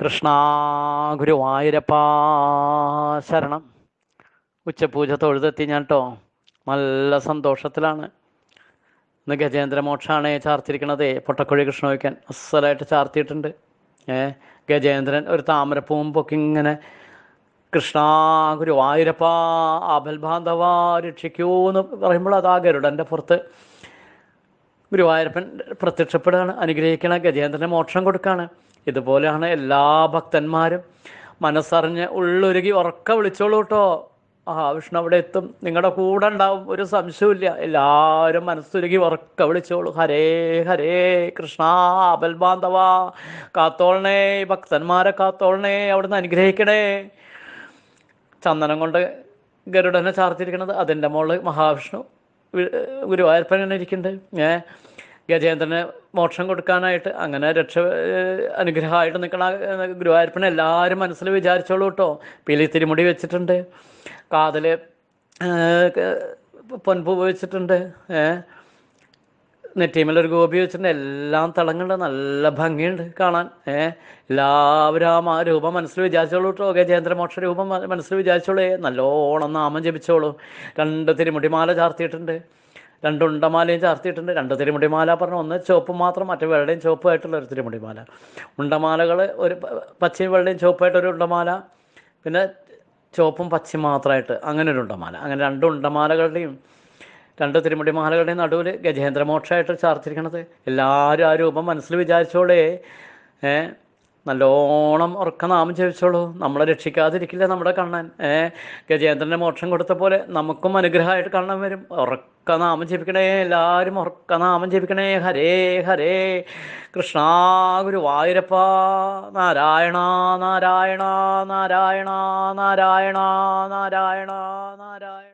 കൃഷ്ണ ഗുരുവായൂരപ്പ ശരണം. ഉച്ചപൂജ തൊഴുതെത്തി ഞാൻ കേട്ടോ നല്ല സന്തോഷത്തിലാണ്. ഇന്ന് ഗജേന്ദ്രമോക്ഷാണ് ചാർത്തിരിക്കണത്. പൊട്ടക്കുഴി കൃഷ്ണ വയ്ക്കാൻ അസലായിട്ട് ചാർത്തിയിട്ടുണ്ട്. ഏ ഗജേന്ദ്രൻ ഒരു താമരപ്പൂവും പൊക്കി ഇങ്ങനെ കൃഷ്ണ ഗുരുവായൂരപ്പ ആബൽബാന്ധവ രക്ഷിക്കൂ എന്ന് പറയുമ്പോൾ അതാ ഗരുഡന്റെ പുറത്ത്. ഗുരുവായൂരപ്പൻ പ്രത്യക്ഷപ്പെടുകയാണ് അനുഗ്രഹിക്കണ ഗജേന്ദ്രന് മോക്ഷം കൊടുക്കുകയാണ്. ഇതുപോലെയാണ് എല്ലാ ഭക്തന്മാരും. മനസ്സറിഞ്ഞ് ഉള്ളൊരുകി ഉറക്ക വിളിച്ചോളൂ കേട്ടോ ആ വിഷ്ണു അവിടെ എത്തും. നിങ്ങളുടെ കൂടെ ഉണ്ടാവും. ഒരു സംശയമില്ല എല്ലാവരും മനസ്സുരുകി ഉറക്ക വിളിച്ചോളൂ. ഹരേ ഹരേ കൃഷ്ണ അബൽബാന്ധവ കാത്തോളണേ ഭക്തന്മാരെ കാത്തോളണേ അവിടുന്ന് അനുഗ്രഹിക്കണേ. ചന്ദനം കൊണ്ട് ഗരുഡനെ ചാർത്തിരിക്കണത് അതിന്റെ മുകളിൽ മഹാവിഷ്ണു ഗുരുവായൂരപ്പനെ ഇരിക്കുന്നുണ്ട്. ഏ ഗജേന്ദ്രന് മോക്ഷം കൊടുക്കാനായിട്ട് അങ്ങനെ രക്ഷ ഏഹ് അനുഗ്രഹമായിട്ട് നിൽക്കണ ഗുരുവായൂരപ്പനെ എല്ലാവരും മനസ്സിൽ വിചാരിച്ചോളൂ കേട്ടോ. പീലി തിരുമുടി വെച്ചിട്ടുണ്ട്. കാതിൽ പൊൻപൂ വെച്ചിട്ടുണ്ട്. ഏഹ് നെറ്റിമേലൊരു ഗോപി വെച്ചിട്ടുണ്ട്. എല്ലാം തിളങ്ങുന്നുണ്ട്. നല്ല ഭംഗിയുണ്ട് കാണാൻ. ഏ എല്ലാവരും ആ രൂപം മനസ്സിൽ വിചാരിച്ചോളൂ കേട്ടോ. ഗജേന്ദ്രമോക്ഷ രൂപം മനസ്സിൽ വിചാരിച്ചോളൂ. നല്ലോണം നാമം ജപിച്ചോളൂ. രണ്ട് തിരുമുടിമാല ചാർത്തിയിട്ടുണ്ട്. രണ്ട് ഉണ്ടമാലയും ചാർത്തിയിട്ടുണ്ട് രണ്ട് തിരുമുടിമാല പറഞ്ഞു. ഒന്ന് ചുവപ്പ് മാത്രം മറ്റേ വെള്ളയും ചുവപ്പുമായിട്ടുള്ള ഒരു തിരുമുടിമാല. ഉണ്ടമാലകൾ ഒരു പച്ചയും വെള്ളയും ചുവപ്പായിട്ട് ഒരു ഉണ്ടമാല പിന്നെ ചുവപ്പും പച്ചയും മാത്രമായിട്ട് അങ്ങനെ ഒരു ഉണ്ടമാല. അങ്ങനെ രണ്ട് ഉണ്ടമാലകളുടെയും രണ്ട് തിരുമുടിമാലകളുടെയും നടുവിൽ ഗജേന്ദ്രമോക്ഷമായിട്ട് ചാർത്തിരിക്കണത്. എല്ലാവരും ആ രൂപം മനസ്സിൽ വിചാരിച്ചോളേ. നല്ലോണം ഉറക്ക നാമം ജപിച്ചോളൂ. നമ്മളെ രക്ഷിക്കാതിരിക്കില്ല നമ്മുടെ കണ്ണൻ. ഏ ഗജേന്ദ്രനെ മോക്ഷം കൊടുത്ത പോലെ നമുക്കും അനുഗ്രഹമായിട്ട് കണ്ണൻ വരും. ഉറക്ക നാമം ജപിക്കണേ എല്ലാവരും ഉറക്ക നാമം ജപിക്കണേ. ഹരേ ഹരേ. കൃഷ്ണ ഗുരുവായൂരപ്പ നാരായണ നാരായണ നാരായണ നാരായണ നാരായണ നാരായണ.